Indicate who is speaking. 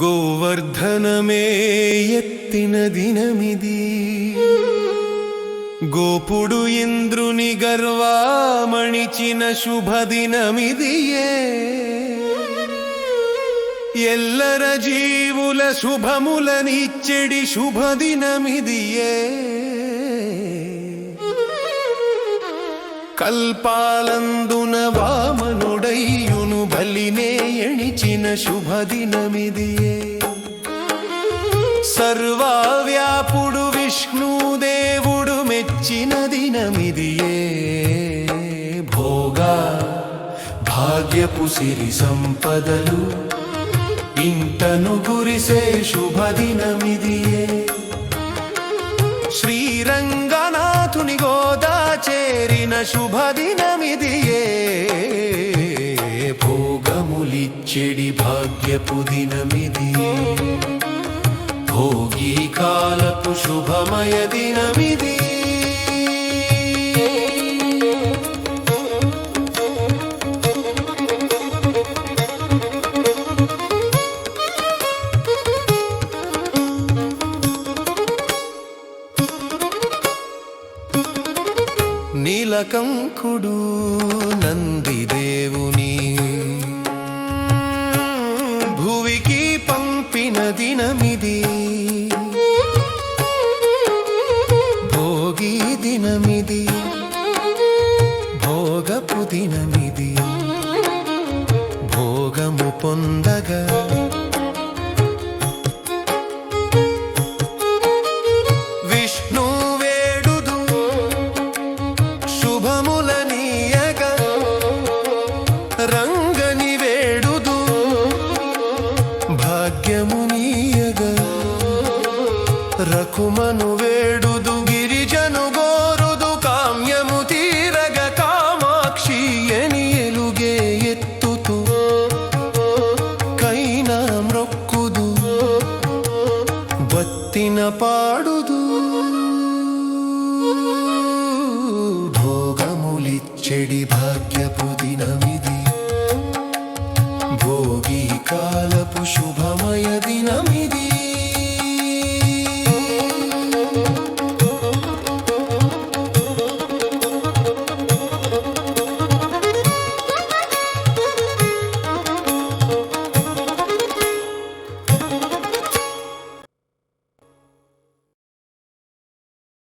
Speaker 1: గోవర్ధనమే ఎత్తిన దినమిది. గోపుడు ఇంద్రుని గర్వామణిచిన శుభదినమిదియే. ఎల్లర జీవుల శుభములనిచ్చెడి శుభదినమిదియే. కల్పాలందున వామనుడయ్యు వామనుడయ్యును బలినే ఎణిచిన శుభదినమిదియే. సర్వావ్యాపుడు విష్ణుదేవుడు మెచ్చిన దినమిదియే. భోగా భాగ్యపు సిరి సంపదలు ఇంటను గురిసే శుభదినమిదియే. శ్రీరంగనాథుని గోదా చేరిన శుభదినమిదియే. చెడి భాగ్యపు దినమిది. భోగి కాలపు శుభమయ దినమిది. నీలకంకుడు నందిదేవుని దినమిది. భోగి దినమిది. భోగపు దినమిది. భోగము పొందగా భాగ్యమునీయగా రకుమను వేడుదు గిరిజను గోరుదు కామ్యము తీరగ కామాక్షి ఎని ఎలుగే ఎత్తుతు. కైనా మ్రొక్కుదు బత్తిన పాడుదు. భోగములిచ్చెడి భాగ్యపుదిన